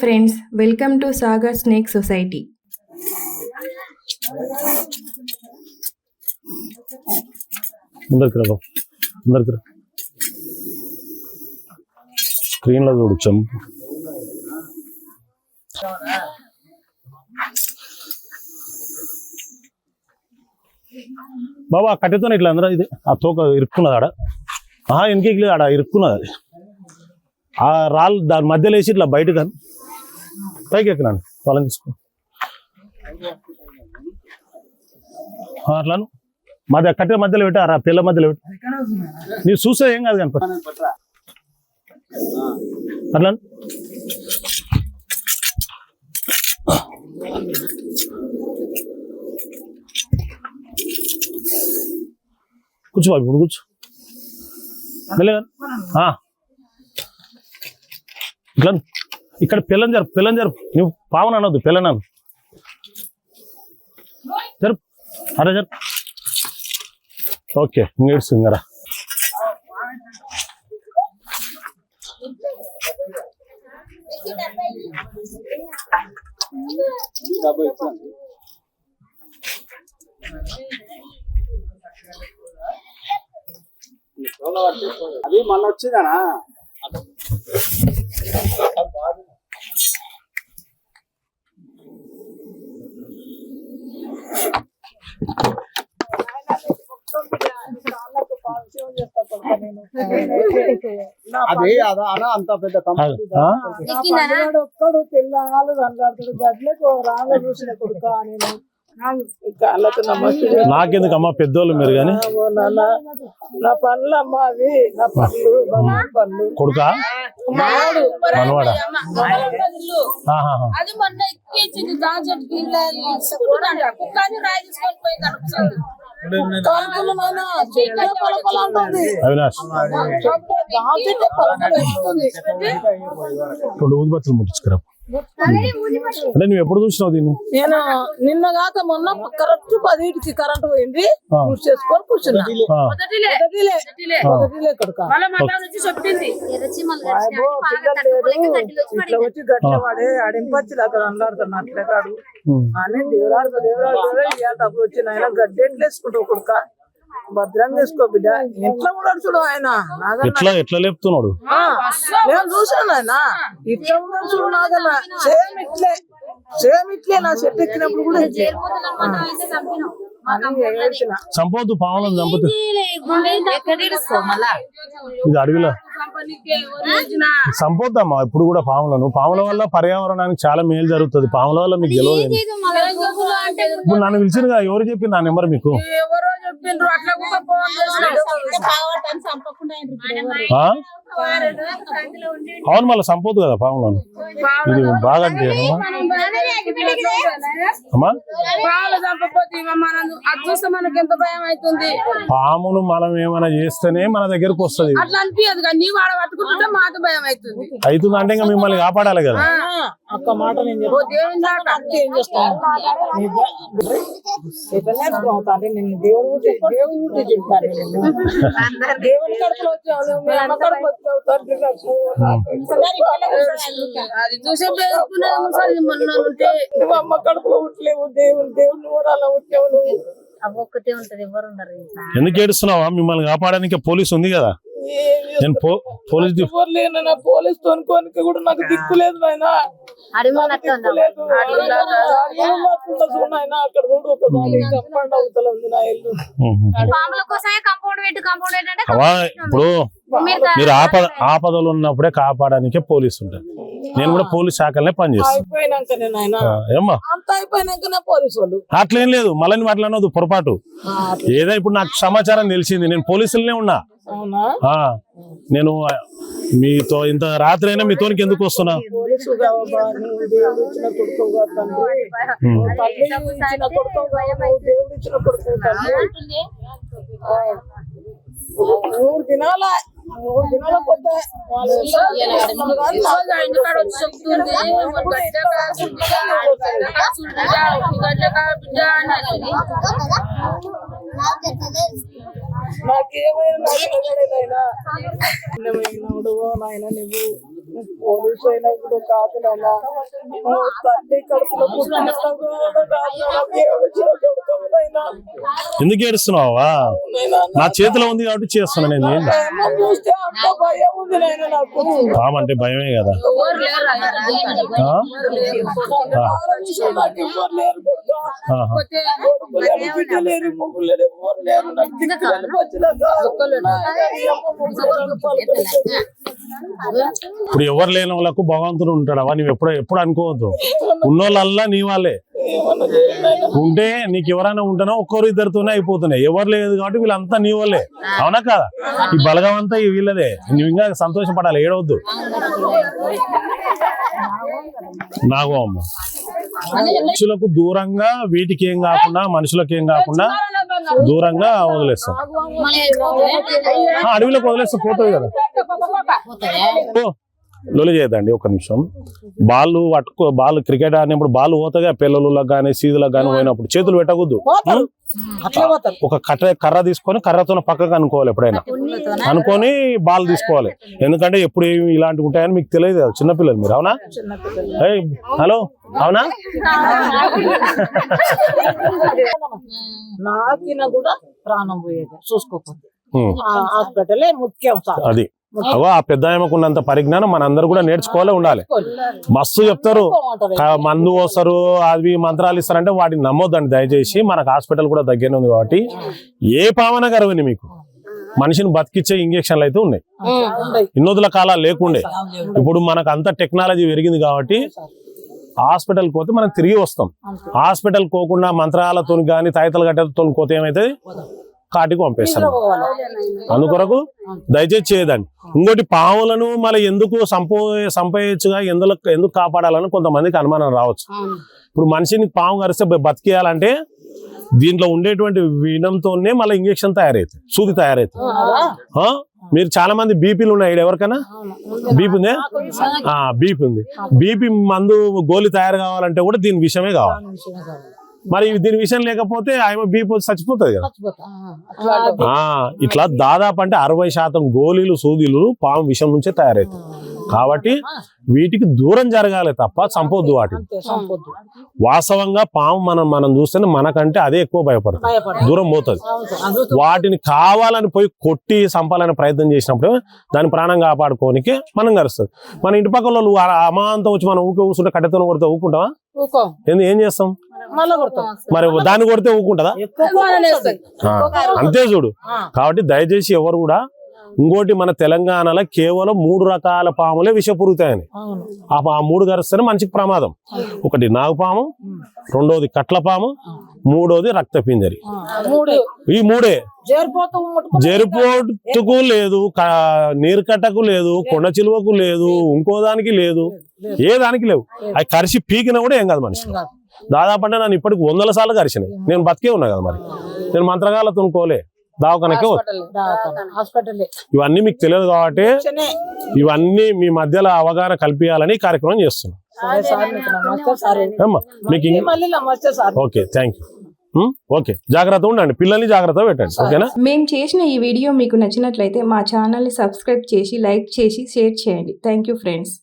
Friends welcome to Sagar snake society ముందరికి స్క్రీన్లో చూడు చంపు. బాబా కట్టెతోనే ఇట్లా అందరూ ఇది ఆ తోక ఇరుక్కున్నది ఆడ. ఆహా ఇంటికి లేదు ఆడ ఇరుక్కున్నది అది. ఆ రాళ్ళు దాని మధ్యలో వేసి ఇట్లా బయట కానీ పైకి ఎక్కనండి వాళ్ళని తీసుకో అట్లాను. మధ్య కట్టెల మధ్యలో పెట్టారా పిల్ల మధ్యలో పెట్టు. నీవు చూసే ఏం కాదు కనుక. అట్లా కూర్చో బాబు ఇప్పుడు కూర్చో. వెళ్ళగా ఇట్లా ఇక్కడ పిల్లని జరుపు పిల్లని జరుపు. నువ్వు పావన అనొద్దు పిల్లని జరుపు అరే జరుపు. ఓకే ఇంకేడ్స్ ఇంగరా అది మొన్న వచ్చిందనా? అది అదా అలా అంత పెద్ద? ఒక్కడు పిల్లలు కనబడతాడు గడ్లకు రాంగ చూసిన కొడుక నేను. నాకెందుకు అమ్మా పెద్దోళ్ళు మీరు నాన్న నా పనులు అమ్మ అవి నా పనులు పనులు. కొడుకా? మనవాడా? అవినాష్. రెండు ఊదిబత్తులు ముట్టించుకురా. అంటే నువ్వు ఎప్పుడు చూసినావు దీన్ని? నేను నిన్న కాక మొన్న కరెక్ట్ పదిటికి కరెంట్ పోయింది. పూర్తి చేసుకొని కూర్చున్నా. ఆ, మొదటిలే. మొదటిలే. మొదటిలే. మొదటిలే కొడుక మళ్ళా మళ్ళా వచ్చి గట్ల పడే ఆడింపచ్చి అక్కడ అల్లాడుతున్నా అట్లే కాడు. అని దేవుడాడు దేవుడాడు దేవుడాడు ఇవాళ అప్పుడు వచ్చి ఆయన గడ్డి ఎట్లా వేసుకుంటావు కొడుక. భద్రంగా వేసుకో బిడ్డ. ఎట్లా ఉన్నాడు చూడు ఆయన? ఎట్లా ఎట్లా లేపుతున్నాడు? ఆ, నేను చూసాను ఆయన ఇట్లా ఉన్నాడు చూడు నాగన్న. సేమ్ ఇట్లే. సేమ్ ఇట్లే నా చెట్టు ఎక్కినప్పుడు కూడా ఇట్లే. చంపవద్దు పావులను చంపుతూ ఇది అడవిలో. చంపొద్దమ్మా ఇప్పుడు కూడా పాములను పాముల వల్ల పర్యావరణానికి చాలా మేలు జరుగుతుంది. పాముల వల్ల మీకు గెలవదు అంటే ఇప్పుడు నన్ను పిలిచింది కదా ఎవరు చెప్పి నా నెంబర్ మీకు? ఎవరో చెప్పిండ్రు అట్లా కూడా ఫోన్ ఆ? అవును మళ్ళీ చంపొద్దు కదా పాములను ఇది బాగా అంటే చంపపోతే మనం ఏమైనా చేస్తేనే మన దగ్గరకు వస్తది. అట్లా అనిపించదు కానీ నీ వాడ పట్టుకుంటుంటే మాకు భయం అవుతుంది. అవుతుంది అంటే ఇంకా మిమ్మల్ని కాపాడాలి కదా. ఒక్క మాట నేను నేను దేవుడు దేవుడు చెప్తాను కడుపులో వచ్చావు అది చూసే మొన్న ఉంటే నువ్వు అమ్మ కడుపులో పుట్టలేవు దేవుని దేవుని ఊరాలో పుట్టావు నువ్వు. ఒక్కతే ఉంటది ఎవరు ఉండరు ఎందుకు ఏడుస్తున్నావా? మిమ్మల్ని కాపాడడానికి పోలీస్ ఉంది కదా. నేను పోలీస్ ఎవరు పోలీస్ తోనుకోనికి కూడా నాకు దిక్కు లేదు నాయన. అక్కడ చూడు ఒక దాని కంపౌండ్ అవతల ఉంది నా ఇల్లు. ఉహు. పాముల కోసమే కంపౌండ్ పెట్టి కంపౌండ్ ఏంటంటే అవా ఇప్పుడు మీరు ఆపద ఆపదలు ఉన్నప్పుడే కాపాడానికే పోలీస్ ఉంటారు. నేను కూడా పోలీస్ శాఖలనే పనిచేస్తాను అట్లేం లేదు. మళ్ళీ మాట్లాడదు పొరపాటు. ఏదో ఇప్పుడు నాకు సమాచారం తెలిసింది. నేను పోలీసులనే ఉన్నా. అవునా? ఆ, నేను మీతో ఇంత రాత్రి అయినా మీతోనికి ఎందుకు వస్తున్నా? మూడు దినాల మూడు దినాల పొద్దు వాళ్ళు ఇంటికాడ వచ్చి చెప్తుంది గడ్డ కాసుంది గడ్డ కాసుంది గడ్డ కా బిడ్డ అన్నది నాకేమైనా నాయనా నాయనా నాయన నువ్వు పోలీసు అయినా కూడా కాదు నాన్న. ఓ తల్లి కడుపులో పుట్టిన కూడా కాదు. ఎందుకు ఏడుస్తున్నావా? నా చేతిలో ఉంది కాబట్టి చేస్తున్నా నేను. అంటే భయమే కదా. ఆ? ఇప్పుడు ఎవరు లేని వాళ్ళకు భగవంతుడు ఉంటాడవా నువ్వు ఎప్పుడు ఎప్పుడు అనుకోవద్దు. ఉన్నోళ్ళల్లా నీ వాళ్ళే. ఉంటే నీకు ఎవరైనా ఉంటేనో ఒక్కరు ఇద్దరితోనే అయిపోతున్నాయి. ఎవరు లేదు కాబట్టి వీళ్ళంతా నీ వాళ్ళే. అవునా కదా? ఈ బలగం అంతా ఈ వీళ్ళదే. నువ్వు ఇంకా సంతోషపడాలి ఏడవద్దు. నాగో అమ్మ. మనుషులకు దూరంగా వీటికి ఏం కాకుండా మనుషులకు ఏం కాకుండా దూరంగా వదిలేస్తాం. అడవిలోకి వదిలేస్తే పోతుంది కదా. లొలి చేయదండి ఒక నిమిషం. బాల్ పట్టుకో బాల్ క్రికెట్ ఆడినప్పుడు బాల్ పోతాగా పిల్లలకు కానీ సీదులకు కానీ పోయినప్పుడు చేతులు పెట్టకూడదు. ఒక కర్ర కర్ర తీసుకొని కర్రతో పక్కకు అనుకోవాలి ఎప్పుడైనా. అనుకొని బాల్ తీసుకోవాలి. ఎందుకంటే ఎప్పుడు ఏమి ఇలాంటివి ఉంటాయని మీకు తెలియదు కదా చిన్నపిల్లలు మీరు అవునా? హలో అవునా? నాకిన కూడా ప్రాణం పోయేది చూసుకోకపోతే. హాస్పిటలే ముఖ్యం అది. అవో ఆ పెద్ద ఆయనకున్నంత పరిజ్ఞానం మన అందరూ కూడా నేర్చుకోవాలి ఉండాలి. మస్తు చెప్తారు. మందు పోస్తారు అవి మంత్రాలు ఇస్తారంటే వాటిని నమ్మొద్దండి దయచేసి. మనకు హాస్పిటల్ కూడా దగ్గర ఉంది కాబట్టి. ఏ పావన గర్వని మీకు? మనిషిని బతికిచ్చే ఇంజక్షన్లు అయితే ఉన్నాయి. ఇన్నోదుల కాలాలు లేకుండే. ఇప్పుడు మనకు అంత టెక్నాలజీ పెరిగింది కాబట్టి హాస్పిటల్కి పోతే మనం తిరిగి వస్తాం. హాస్పిటల్ పోకుండా మంత్రాలతో కానీ తాయితలు గట్టెలతో పోతే ఏమైతుంది? కాటికి పంపిస్తాం అందుకొరకు దయచేసి చేయదండి. ఇంకోటి పాములను మళ్ళీ ఎందుకు సంపో సంపయచ్చుగా ఎందుకు ఎందుకు కాపాడాలని కొంతమందికి అనుమానం రావచ్చు. ఇప్పుడు మనిషిని పాము కరిస్తే బతికేయాలంటే దీంట్లో ఉండేటువంటి వినంతోనే మళ్ళీ ఇంజక్షన్ తయారైతుంది సూది తయారైతుంది? మీరు చాలా మంది బీపీలు ఉన్నాయి ఎవరికైనా? బీపీ ఉందే? ఆ బీపీ ఉంది. బీపీ మందు గోలి తయారు కావాలంటే కూడా దీని విషయమే కావాలి. మరి దీని విషయం లేకపోతే ఆమె బీపీ చచ్చిపోతుంది కదా. ఇట్లా దాదాపు అంటే అరవై శాతం గోళీలు సూదీలు పాము విషం నుంచే తయారవుతాయి. కాబట్టి వీటికి దూరం జరగాలి తప్ప చంపొద్దు వాటిని. సంపొద్దు వాస్తవంగా పాము మనం మనం చూస్తేనే మనకంటే అదే ఎక్కువ భయపడుతుంది. భయపడదు. దూరం పోతుంది. వాటిని కావాలని పోయి కొట్టి చంపాలని ప్రయత్నం చేసినప్పుడు దాని ప్రాణం కాపాడుకోనికి మనం కలుస్తుంది మన ఇంటి పక్కల వాళ్ళు అమాంతం వచ్చి మనం ఊకే కూర్చుంటే కట్టెతో కొడితే ఊకుంటావా? ఊకో. ఏంది ఏం చేస్తాం? మరి దాన్ని కొడితే ఊకుంటుందా? అంతే చూడు. కాబట్టి దయచేసి ఎవరు కూడా ఇంకోటి మన తెలంగాణలో కేవలం మూడు రకాల పాములే విషపూరితాయని ఆ మూడు గరిస్తేనే మనిషికి ప్రమాదం. ఒకటి నాగుపాము రెండోది కట్లపాము మూడోది రక్తపింజరి మూడు. ఈ మూడే. జరిపోటుకు లేదు నీరుకట్టకు లేదు కొండ చిలువకు లేదు ఇంకో దానికి లేదు. ఏ దానికి లేవు. అవి కరిసి పీకినా కూడా ఏం కాదు మనిషి దాదాపు అంటే నన్ను ఇప్పటికి వందల సార్లు కరిచినాయి. నేను బతికే ఉన్నా కదా మరి. నేను మంత్రగాల తునుకోలే దావకనకే హాస్పిటల్ ఇవన్నీ మీకు తెలియదు కాబట్టి ఇవన్నీ మీ మధ్యలో అవగాహన కల్పించాలని కార్యక్రమం చేస్తున్నాం. సరే సార్ మీకు ఓకే థ్యాంక్ యూ. ఓకే జాగ్రత్త ఉండండి. పిల్లల్ని జాగ్రత్త పెట్టండి ఓకేనా? మేము చేసిన ఈ వీడియో మీకు నచ్చినట్లయితే మా ఛానల్ని సబ్స్క్రైబ్ చేసి లైక్ చేసి షేర్ చేయండి. Thank you friends.